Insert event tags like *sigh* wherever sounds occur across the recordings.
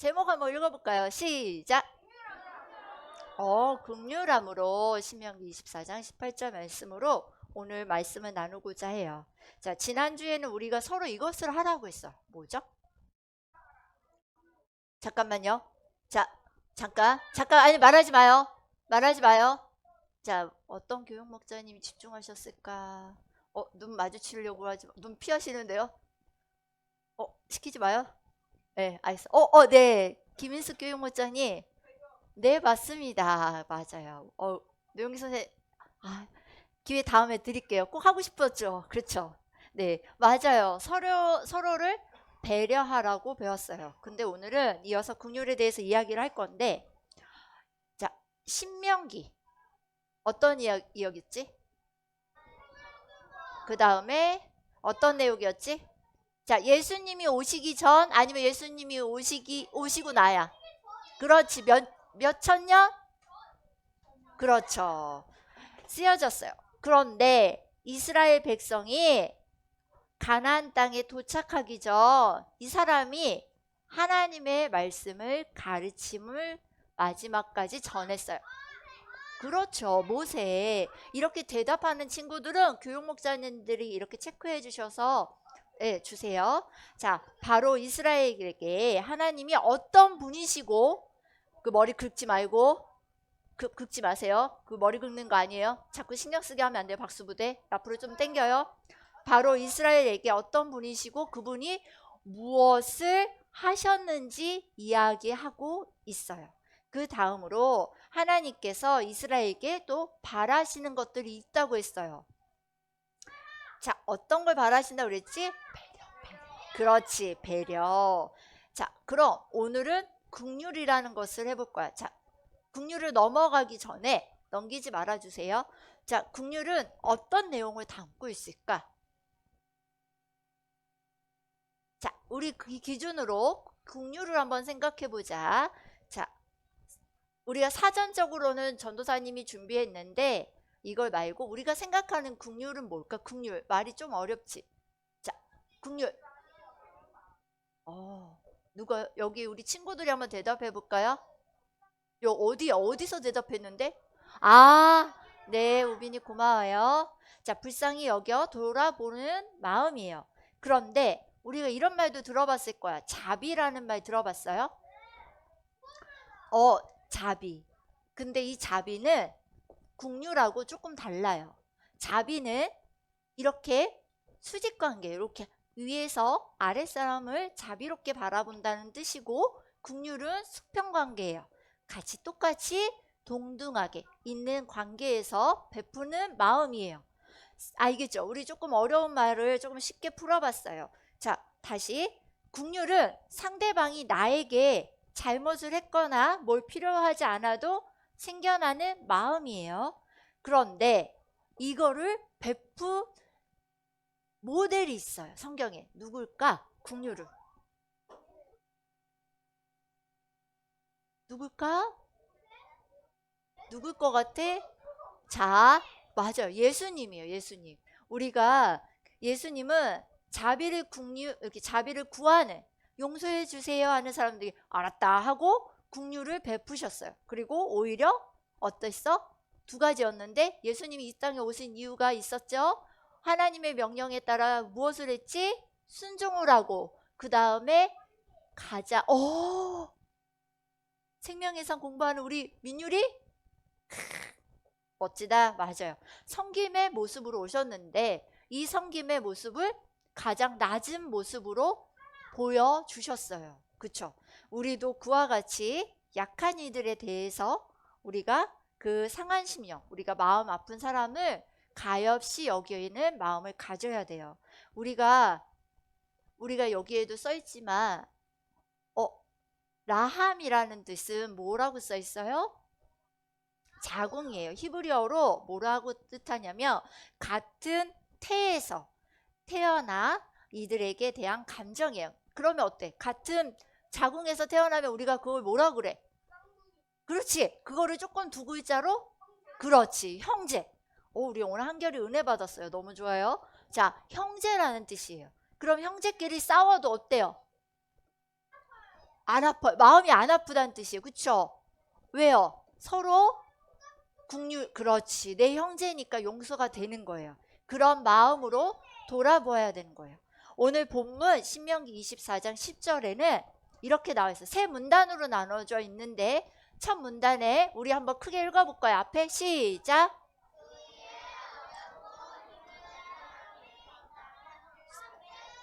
제목 한번 읽어볼까요? 시작. 어, 극률함으로 신명기 24장 18절 말씀으로 오늘 말씀을 나누고자 해요. 자, 지난주에는 우리가 서로 이것을 하라고 했어. 뭐죠? 잠깐만요. 자, 잠깐. 잠깐. 아니, 말하지 마요. 말하지 마요. 자, 어떤 교육 목자님이 집중하셨을까? 어, 눈 마주치려고 하지, 마- 눈 피하시는데요? 어, 시키지 마요. 네, 알겠어. 어, 어, 네. 김인숙 교육 목자님. 네, 맞습니다. 맞아요. 어, 노영기 선생, 아, 기회 다음에 드릴게요. 꼭 하고 싶었죠. 그렇죠. 네, 맞아요. 서로, 서로를 배려하라고 배웠어요. 근데 오늘은 이어서 국률에 대해서 이야기를 할 건데, 자, 신명기. 어떤 이야, 이야기였지? 그 다음에 어떤 내용이었지? 자, 예수님이 오시기 전 아니면 예수님이 오시기 오시고 나야. 그렇지. 몇 몇천 년? 그렇죠. 쓰여졌어요. 그런데 이스라엘 백성이 가나안 땅에 도착하기 전 이 사람이 하나님의 말씀을 가르침을 마지막까지 전했어요. 그렇죠. 모세. 이렇게 대답하는 친구들은 교육 목사님들이 이렇게 체크해 주셔서 예, 주세요. 자, 바로 이스라엘에게 하나님이 어떤 분이시고 그 머리 긁지 말고 그, 긁지 마세요. 그 머리 긁는 거 아니에요. 자꾸 신경 쓰게 하면 안 돼요. 박수 부대. 앞으로 좀 당겨요. 바로 이스라엘에게 어떤 분이시고 그분이 무엇을 하셨는지 이야기하고 있어요. 그 다음으로 하나님께서 이스라엘에게 또 바라시는 것들이 있다고 했어요. 자, 어떤 걸 바라신다고 그랬지? 배려, 배려. 그렇지, 배려. 자, 그럼 오늘은 국률이라는 것을 해볼 거야. 자, 국률을 넘어가기 전에 넘기지 말아 주세요. 자, 국률은 어떤 내용을 담고 있을까? 자, 우리 그 기준으로 국률을 한번 생각해 보자. 자, 우리가 사전적으로는 전도사님이 준비했는데 이걸 말고 우리가 생각하는 국률은 뭘까? 국률. 말이 좀 어렵지. 자, 국률. 어, 누가 여기 우리 친구들이 한번 대답해 볼까요? 요 어디 어디서 대답했는데? 아, 네, 우빈이 고마워요. 자, 불쌍히 여겨 돌아보는 마음이에요. 그런데 우리가 이런 말도 들어봤을 거야. 자비라는 말 들어봤어요? 어, 자비. 근데 이 자비는 국률하고 조금 달라요. 자비는 이렇게 수직 관계, 이렇게 위에서 아랫 사람을 자비롭게 바라본다는 뜻이고 국률은 수평 관계예요. 같이 똑같이 동등하게 있는 관계에서 베푸는 마음이에요. 알겠죠? 우리 조금 어려운 말을 조금 쉽게 풀어봤어요. 자, 다시 국률은 상대방이 나에게 잘못을 했거나 뭘 필요하지 않아도 생겨나는 마음이에요. 그런데 이거를 베푸 모델이 있어요. 성경에. 누굴까? 국률을. 누굴까? 누굴 것 같아? 자, 맞아요. 예수님이에요. 예수님. 우리가 예수님은 자비를 국류 이렇게 자비를 구하는 용서해 주세요 하는 사람들이 알았다 하고 국류를 베푸셨어요. 그리고 오히려 어땠어? 두 가지였는데 예수님이 이 땅에 오신 이유가 있었죠. 하나님의 명령에 따라 무엇을 했지? 순종을 하고 그 다음에 가자. 오, 생명의 상 공부하는 우리 민율이 멋지다. 맞아요. 성김의 모습으로 오셨는데 이 성김의 모습을 가장 낮은 모습으로 보여주셨어요. 그쵸? 우리도 그와 같이 약한 이들에 대해서 우리가 그 상한 심령, 우리가 마음 아픈 사람을 가엾이 여기는 마음을 가져야 돼요. 우리가 우리가 여기에도 써 있지만 어 라함이라는 뜻은 뭐라고 써 있어요? 자궁이에요. 히브리어로 뭐라고 뜻하냐면 같은 태에서 태어나 이들에게 대한 감정이에요. 그러면 어때? 같은 자궁에서 태어나면 우리가 그걸 뭐라 그래? 그렇지. 그거를 조금 두 글자로 그렇지. 형제. 오, 우리 오늘 한결이 은혜 받았어요. 너무 좋아요. 자, 형제라는 뜻이에요. 그럼 형제끼리 싸워도 어때요? 안 아파 마음이 안 아프다는 뜻이에요. 그쵸? 왜요? 서로 국류 그렇지 내 형제니까 용서가 되는 거예요. 그런 마음으로 돌아보아야 되는 거예요. 오늘 본문 신명기 24장 10절에는 이렇게 나와 있어요. 세 문단으로 나눠져 있는데 첫 문단에 우리 한번 크게 읽어볼까요? 앞에 시작.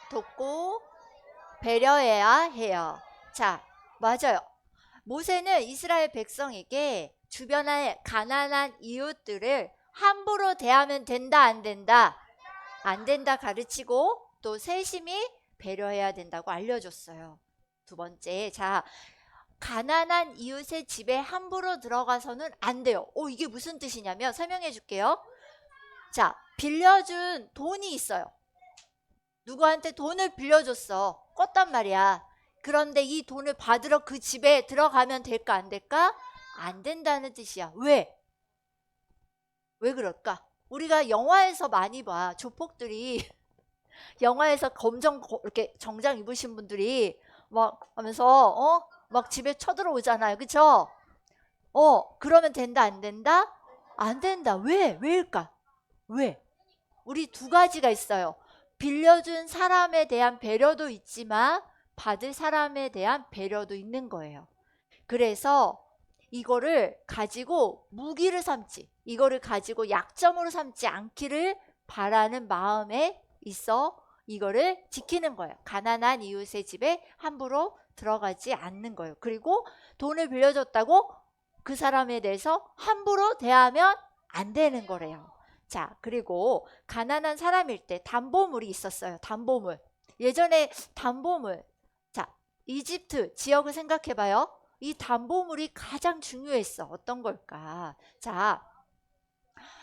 돕고 배려해야 해요. 자, 맞아요. 모세는 이스라엘 백성에게 주변의 가난한 이웃들을 함부로 대하면 된다, 안 된다? 안 된다 가르치고 또 세심히 배려해야 된다고 알려줬어요. 두 번째, 자, 가난한 이웃의 집에 함부로 들어가서는 안 돼요. 오, 이게 무슨 뜻이냐면 설명해 줄게요. 자, 빌려준 돈이 있어요. 누구한테 돈을 빌려줬어. 껐단 말이야. 그런데 이 돈을 받으러 그 집에 들어가면 될까 안 될까? 안 된다는 뜻이야. 왜? 왜 그럴까? 우리가 영화에서 많이 봐. 조폭들이 *laughs* 영화에서 검정 거- 이렇게 정장 입으신 분들이 막 하면서 어? 막 집에 쳐들어오잖아요. 그쵸? 어, 그러면 된다 안 된다? 안 된다. 왜? 왜일까? 왜? 우리 두 가지가 있어요. 빌려준 사람에 대한 배려도 있지만 받을 사람에 대한 배려도 있는 거예요. 그래서 이거를 가지고 무기를 삼지, 이거를 가지고 약점으로 삼지 않기를 바라는 마음에 있어 이거를 지키는 거예요. 가난한 이웃의 집에 함부로 들어가지 않는 거예요. 그리고 돈을 빌려줬다고 그 사람에 대해서 함부로 대하면 안 되는 거래요. 자, 그리고 가난한 사람일 때 담보물이 있었어요. 담보물. 예전에 담보물. 자, 이집트 지역을 생각해 봐요. 이 담보물이 가장 중요했어. 어떤 걸까? 자,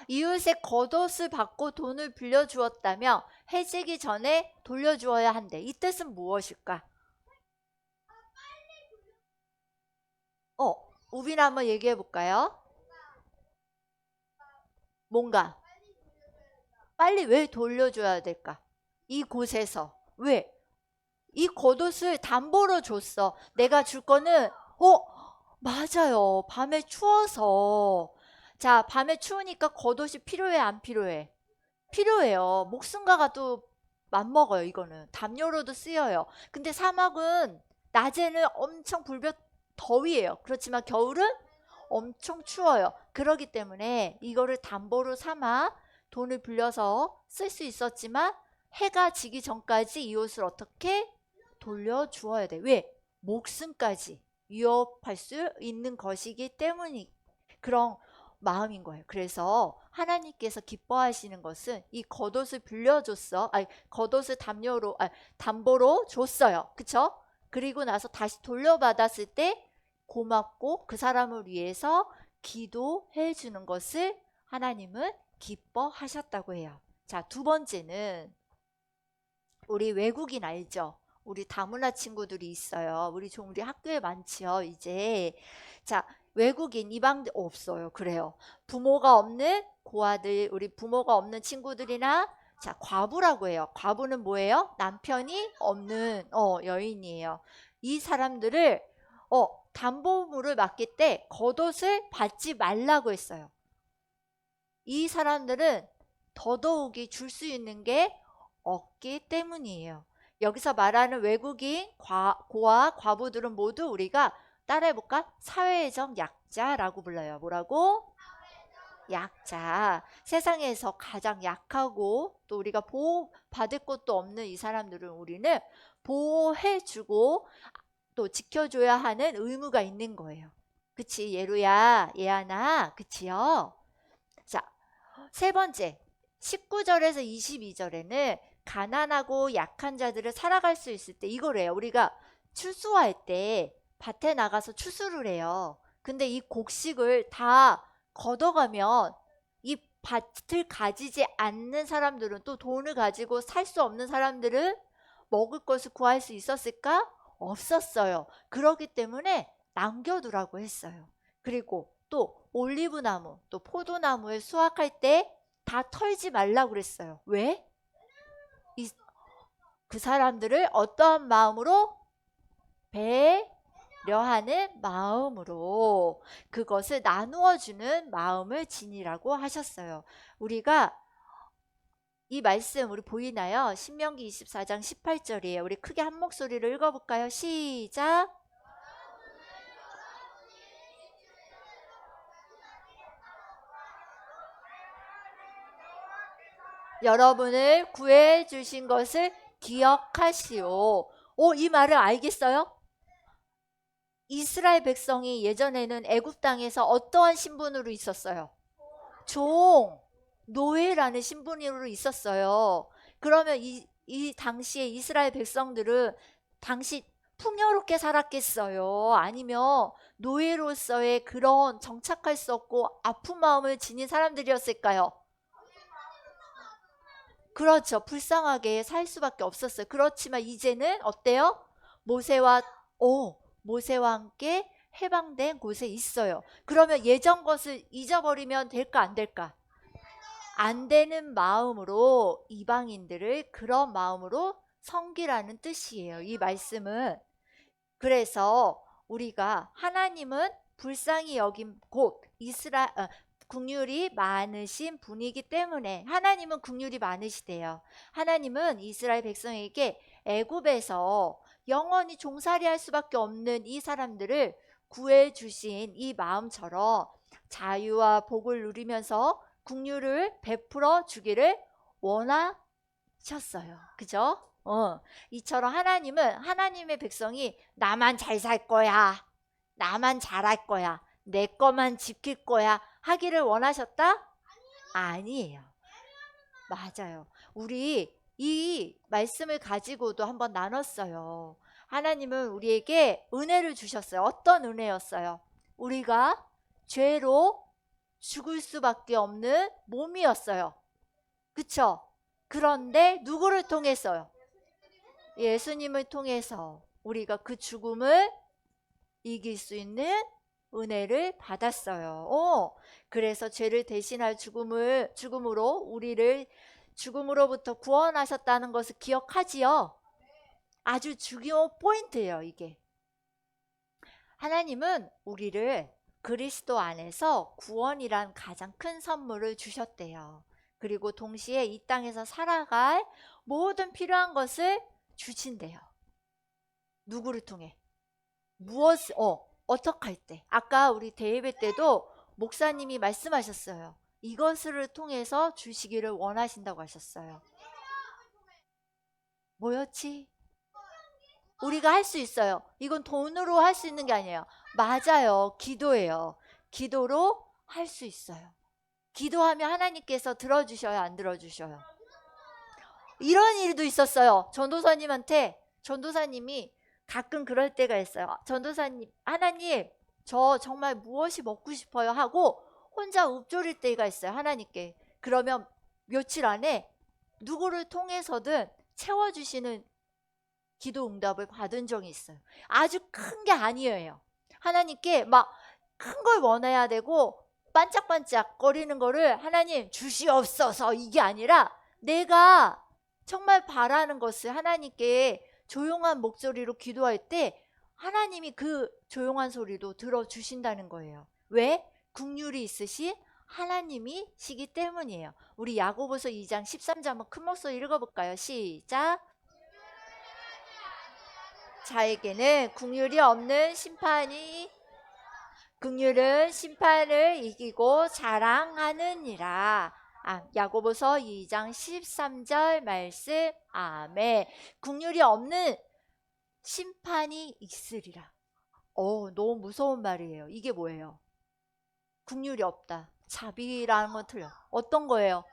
이웃의 겉옷을 받고 돈을 빌려주었다면 해지기 전에 돌려주어야 한대. 이 뜻은 무엇일까? 어, 우빈아 한번 얘기해 볼까요? 뭔가 빨리 왜 돌려줘야 될까? 이 곳에서 왜? 이 겉옷을 담보로 줬어. 내가 줄 거는 어 맞아요. 밤에 추워서 자 밤에 추우니까 겉옷이 필요해 안 필요해? 필요해요. 목숨과가 또 맞먹어요. 이거는 담요로도 쓰여요. 근데 사막은 낮에는 엄청 불볕 더위예요. 그렇지만 겨울은 엄청 추워요. 그러기 때문에 이거를 담보로 삼아 돈을 빌려서 쓸 수 있었지만 해가 지기 전까지 이 옷을 어떻게 돌려주어야 돼. 왜? 목숨까지 위협할 수 있는 것이기 때문이 그런 마음인 거예요. 그래서 하나님께서 기뻐하시는 것은 이 겉옷을 빌려줬어. 아니 겉옷을 담요로 아 담보로 줬어요. 그쵸? 그리고 나서 다시 돌려받았을 때 고맙고 그 사람을 위해서 기도해 주는 것을 하나님은 기뻐하셨다고 해요. 자, 두 번째는 우리 외국인 알죠? 우리 다문화 친구들이 있어요. 우리 좀 우리 학교에 많지요, 이제. 자, 외국인 이방 없어요. 그래요. 부모가 없는 고아들, 우리 부모가 없는 친구들이나 자, 과부라고 해요. 과부는 뭐예요? 남편이 없는 어, 여인이에요. 이 사람들을 어, 담보물을 맡길 때 겉옷을 받지 말라고 했어요. 이 사람들은 더더욱이 줄 수 있는 게 없기 때문이에요. 여기서 말하는 외국인 과, 고아 과부들은 모두 우리가 따라해볼까? 사회적 약자라고 불러요. 뭐라고? 약자. 세상에서 가장 약하고 또 우리가 보호받을 것도 없는 이 사람들은 우리는 보호해주고 또 지켜줘야 하는 의무가 있는 거예요. 그치? 예루야, 예아나, 그치요? 자, 세 번째. 19절에서 22절에는 가난하고 약한 자들을 살아갈 수 있을 때 이거래요. 우리가 추수할 때 밭에 나가서 추수를 해요. 근데 이 곡식을 다 걷어가면 이 밭을 가지지 않는 사람들은 또 돈을 가지고 살 수 없는 사람들은 먹을 것을 구할 수 있었을까? 없었어요. 그렇기 때문에 남겨두라고 했어요. 그리고 또 올리브 나무, 또 포도나무에 수확할 때 다 털지 말라고 그랬어요. 왜? 이, 그 사람들을 어떠한 마음으로 배 하는 마음으로 그것을 나누어 주는 마음을 지니라고 하셨어요. 우리가 이 말씀 우리 보이나요? 신명기 24장 18절이에요. 우리 크게 한 목소리로 읽어 볼까요? 시작. 여러분을 구해 주신 것을 기억하시오. 오, 이 말을 알겠어요? 이스라엘 백성이 예전에는 애굽 땅에서 어떠한 신분으로 있었어요? 종, 노예라는 신분으로 있었어요. 그러면 이, 이 당시에 이스라엘 백성들은 당시 풍요롭게 살았겠어요? 아니면 노예로서의 그런 정착할 수 없고 아픈 마음을 지닌 사람들이었을까요? 그렇죠. 불쌍하게 살 수밖에 없었어요. 그렇지만 이제는 어때요? 모세와 오 모세와 함께 해방된 곳에 있어요. 그러면 예전 것을 잊어버리면 될까 안 될까? 안 되는 마음으로 이방인들을 그런 마음으로 섬기라는 뜻이에요. 이 말씀은 그래서 우리가 하나님은 불쌍히 여긴 곳 이스라 어, 국률이 많으신 분이기 때문에 하나님은 국률이 많으시대요. 하나님은 이스라엘 백성에게 애굽에서 영원히 종살이할 수밖에 없는 이 사람들을 구해 주신 이 마음처럼 자유와 복을 누리면서 국률을 베풀어 주기를 원하셨어요. 그죠? 어, 이처럼 하나님은 하나님의 백성이 나만 잘 살 거야. 나만 잘할 거야. 내 거만 지킬 거야. 하기를 원하셨다? 아니에요. 맞아요. 우리 이 말씀을 가지고도 한번 나눴어요. 하나님은 우리에게 은혜를 주셨어요. 어떤 은혜였어요? 우리가 죄로 죽을 수밖에 없는 몸이었어요. 그쵸? 그런데 누구를 통해서요? 예수님을 통해서 우리가 그 죽음을 이길 수 있는 은혜를 받았어요. 어, 그래서 죄를 대신할 죽음을 죽음으로 우리를 죽음으로부터 구원하셨다는 것을 기억하지요. 아주 중요 포인트예요, 이게. 하나님은 우리를 그리스도 안에서 구원이란 가장 큰 선물을 주셨대요. 그리고 동시에 이 땅에서 살아갈 모든 필요한 것을 주신대요. 누구를 통해? 무엇, 어, 어떻게 할 때? 아까 우리 대예배 때도 목사님이 말씀하셨어요. 이것을 통해서 주시기를 원하신다고 하셨어요. 뭐였지? 우리가 할 수 있어요. 이건 돈으로 할 수 있는 게 아니에요. 맞아요. 기도예요. 기도로 할 수 있어요. 기도하면 하나님께서 들어주셔요? 안 들어주셔요? 이런 일도 있었어요. 전도사님한테 전도사님이 가끔 그럴 때가 있어요. 전도사님, 하나님, 저 정말 무엇이 먹고 싶어요 하고 혼자 읊조릴 때가 있어요. 하나님께. 그러면 며칠 안에 누구를 통해서든 채워주시는 기도 응답을 받은 적이 있어요. 아주 큰 게 아니에요. 하나님께 막 큰 걸 원해야 되고 반짝반짝 거리는 거를 하나님 주시옵소서 이게 아니라 내가 정말 바라는 것을 하나님께 조용한 목소리로 기도할 때 하나님이 그 조용한 소리도 들어주신다는 거예요. 왜? 국률이 있으신 하나님이시기 때문이에요. 우리 야고보서 2장 13절 한번 큰 목소리 읽어볼까요? 시작. 자에게는 국률이 없는 심판이 국률은 심판을 이기고 자랑하느니라. 아, 야고보서 2장 13절 말씀. 아멘. 국률이 없는 심판이 있으리라. 어, 너무 무서운 말이에요. 이게 뭐예요? 국률이 없다. 자비라는 건 틀려. 어떤 거예요?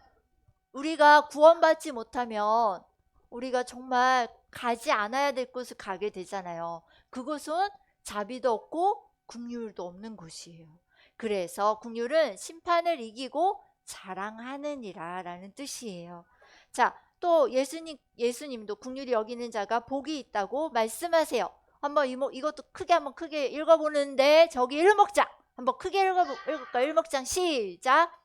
우리가 구원받지 못하면 우리가 정말 가지 않아야 될 곳을 가게 되잖아요. 그곳은 자비도 없고 국률도 없는 곳이에요. 그래서 국률은 심판을 이기고 자랑하느니라 라는 뜻이에요. 자, 또 예수님 예수님도 국률이 여기는 자가 복이 있다고 말씀하세요. 한번 이것도 크게 한번 크게 읽어보는데 저기 일목장 한번 크게 읽어볼, 읽을까 일목장 시작.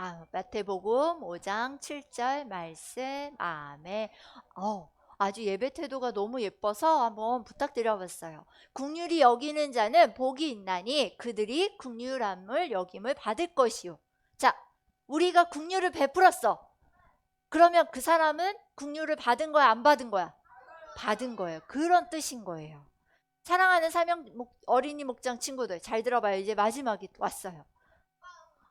아, 마태복음 5장 7절 말씀. 아멘. 어, 아주 예배 태도가 너무 예뻐서 한번 부탁드려봤어요. 국률이 여기는 자는 복이 있나니 그들이 국률함을 여김을 받을 것이요. 자, 우리가 국률을 베풀었어. 그러면 그 사람은 국률을 받은 거야, 안 받은 거야? 받은 거예요. 그런 뜻인 거예요. 사랑하는 사명 목- 어린이 목장 친구들 잘 들어봐요. 이제 마지막이 왔어요.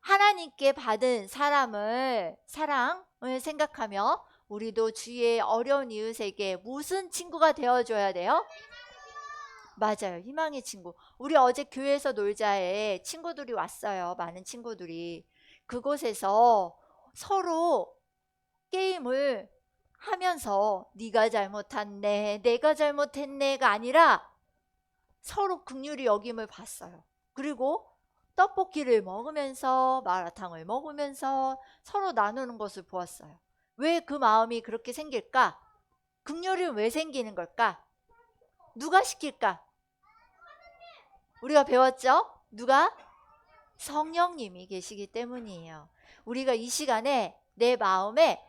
하나님께 받은 사람을 사랑을 생각하며 우리도 주위의 어려운 이웃에게 무슨 친구가 되어줘야 돼요? 맞아요. 희망의 친구. 우리 어제 교회에서 놀자에 친구들이 왔어요. 많은 친구들이. 그곳에서 서로 게임을 하면서 네가 잘못했네, 내가 잘못했네가 아니라 서로 긍휼히 여김을 봤어요. 그리고 떡볶이를 먹으면서 마라탕을 먹으면서 서로 나누는 것을 보았어요. 왜 그 마음이 그렇게 생길까? 긍휼이 왜 생기는 걸까? 누가 시킬까? 우리가 배웠죠? 누가? 성령님이 계시기 때문이에요. 우리가 이 시간에 내 마음에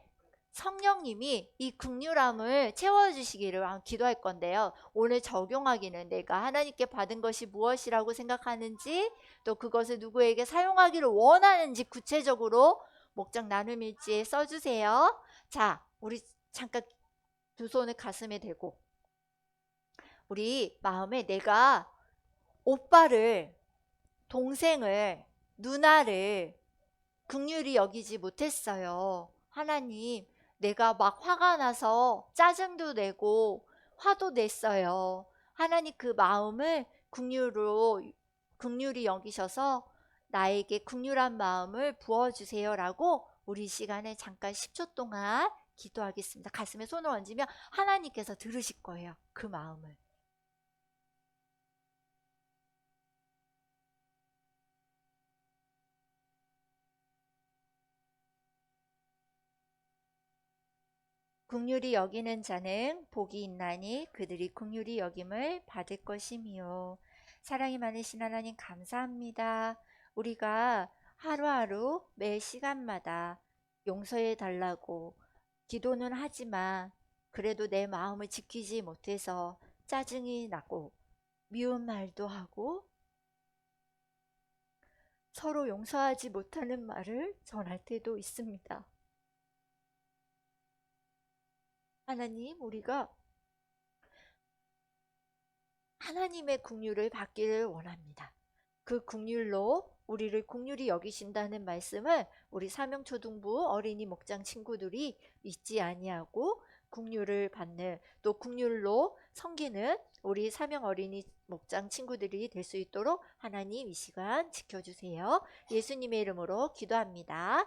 성령님이 이 극률함을 채워주시기를 한- 기도할 건데요. 오늘 적용하기는 내가 하나님께 받은 것이 무엇이라고 생각하는지 또 그것을 누구에게 사용하기를 원하는지 구체적으로 목장 나눔 일지에 써주세요. 자, 우리 잠깐 두 손을 가슴에 대고 우리 마음에 내가 오빠를 동생을 누나를 극률이 여기지 못했어요. 하나님, 내가 막 화가 나서 짜증도 내고 화도 냈어요. 하나님 그 마음을 극률로 극률이 여기셔서 나에게 극률한 마음을 부어 주세요라고 우리 시간에 잠깐 10초 동안 기도하겠습니다. 가슴에 손을 얹으면 하나님께서 들으실 거예요. 그 마음을. 국률이 여기는 자는 복이 있나니 그들이 국률이 여김을 받을 것이미요. 사랑이 많으신 하나님 감사합니다. 우리가 하루하루 매 시간마다 용서해 달라고 기도는 하지만 그래도 내 마음을 지키지 못해서 짜증이 나고 미운 말도 하고 서로 용서하지 못하는 말을 전할 때도 있습니다. 하나님, 우리가 하나님의 국률을 받기를 원합니다. 그 국률로 우리를 국률이 여기신다는 말씀을 우리 사명초등부 어린이 목장 친구들이 잊지 아니하고 국률을 받는 또 국률로 섬기는 우리 사명 어린이 목장 친구들이 될 수 있도록 하나님 이 시간 지켜주세요. 예수님의 이름으로 기도합니다.